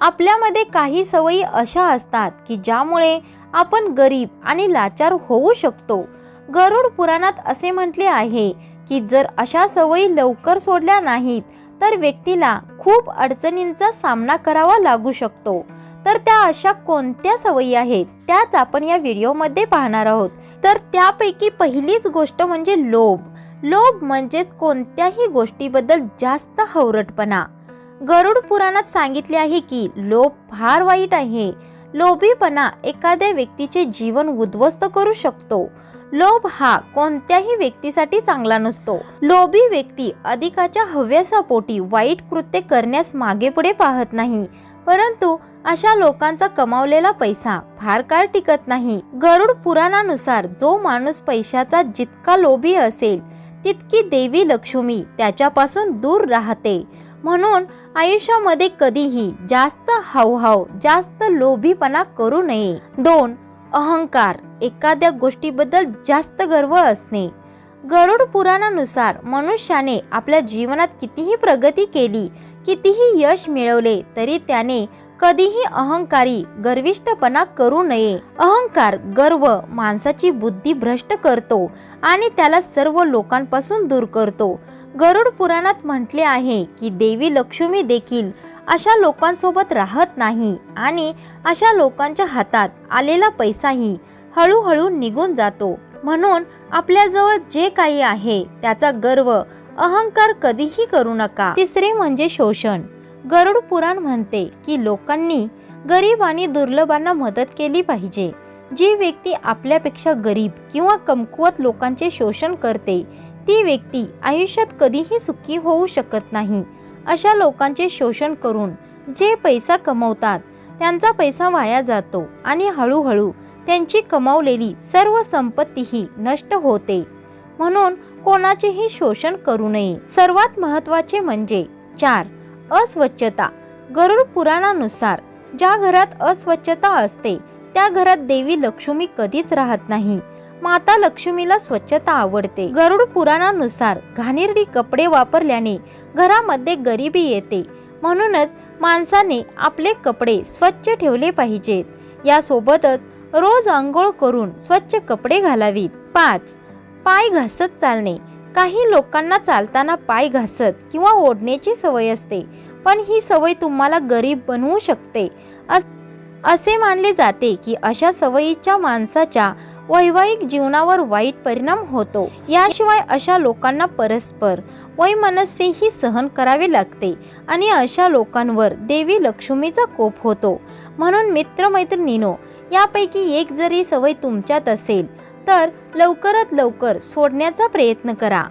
आपल्यामध्ये काही सवयी अशा असतात की ज्यामुळे आपण गरीब आणि लाचार होऊ शकतो. गरुड पुराणात असे म्हटले आहे की जर अशा सवयी लवकर सोडल्या नाहीत तर व्यक्तीला खूप अडचणींचा सामना करावा लागू शकतो. तर त्या अशा कोणत्या सवयी आहेत? त्याच आपण या व्हिडिओमध्ये पाहणार आहोत. तर त्यापैकी पहिलीच गोष्ट म्हणजे लोभ. लोभ म्हणजेच कोणत्याही गोष्टीबद्दल जास्त हवरटपणा गरुड पुराणात सांगितले आहे की लोभ फार वाईट आहे. लोभीपणा एखाद्या व्यक्तीचे जीवन उद्ध्वस्त करू शकतो. लोभ हा कोणत्याही व्यक्तीसाठी चांगला नसतो. लोभी व्यक्ती अधिकाच्या हव्यासापोटी वाईट कृत्य करण्यास मागे पुढे पाहत नाही. परंतु अशा लोकांचा कमावलेला पैसा फार काळ टिकत नाही. गरुड पुराणानुसार जो माणूस पैशाचा जितका लोभी असेल तितकी देवी लक्ष्मी त्याच्यापासून दूर राहते. म्हणून आयुष्यामध्ये कधीही जास्त हावहाव जास्त लोभीपणा करू नये. दोन अहंकार. एखाद्या गोष्टीबद्दल जास्त गर्व असणे. गरुड पुराणानुसार मनुष्याने आपल्या जीवनात कितीही प्रगती केली कितीही यश मिळवले तरी त्याने कधीही अहंकारी गर्विष्ठपणा करू नये. अहंकार गर्व माणसाची बुद्धी भ्रष्ट करतो आणि त्याला सर्व लोकांपासून दूर करतो. गरुड पुराणात म्हटले आहे की देवी लक्ष्मी देखील अशा लोकांसोबत राहत नाही आणि अशा लोकांच्या हातात आलेला पैसाही हळूहळू निघून जातो. म्हणून आपल्याजवळ जे काही आहे त्याचा गर्व अहंकार कधीही करू नका. तिसरे म्हणजे शोषण. गरुड पुराण म्हणते की लोकांनी गरीब आणि दुर्लभांना मदत केली पाहिजे. जी व्यक्ती आपल्यापेक्षा गरीब किंवा कमकुवत लोकांचे शोषण करते ती व्यक्ती आयुष्यात कधीही सुखी होऊ शकत नाही. अशा लोकांचे शोषण करून जे पैसा कमवतात त्यांचा पैसा वाया जातो आणि हळूहळू त्यांची कमावलेली सर्व संपत्तीही नष्ट होते. म्हणून कोणाचेही शोषण करू नये. सर्वात महत्त्वाचे म्हणजे चार अस्वच्छता. गरुड पुराणानुसार ज्या घरात अस्वच्छता असते त्या घरात देवी लक्ष्मी कधीच राहत नाही. माता लक्ष्मीला स्वच्छता आवडते. गरुड पुराणानुसार घाणेरडी कपडे वापरल्याने घरामध्ये गरिबी येते. म्हणूनच माणसाने आपले कपडे स्वच्छ ठेवले पाहिजेत. यासोबतच रोज आंघोळ करून स्वच्छ कपडे घालावीत. पाच पाय घासत चालणे. काही लोकांना चालताना पाय घासत किंवा ओढण्याची सवय असते पण ही सवय तुम्हाला गरीब बनवू शकते. अस- असे मानले जाते की अशा सवयीच्या माणसाच्या वैवाहिक जीवनावर वाईट परिणाम होतो. याशिवाय अशा लोकांना परस्पर वैमनस्यही सहन करावे लागते आणि अशा लोकांवर देवी लक्ष्मीचा कोप होतो. म्हणून मित्रमैत्रिणीनो यापैकी एक जरी सवय तुमच्यात असेल तर लवकरात लवकर सोडण्याचा प्रयत्न करा.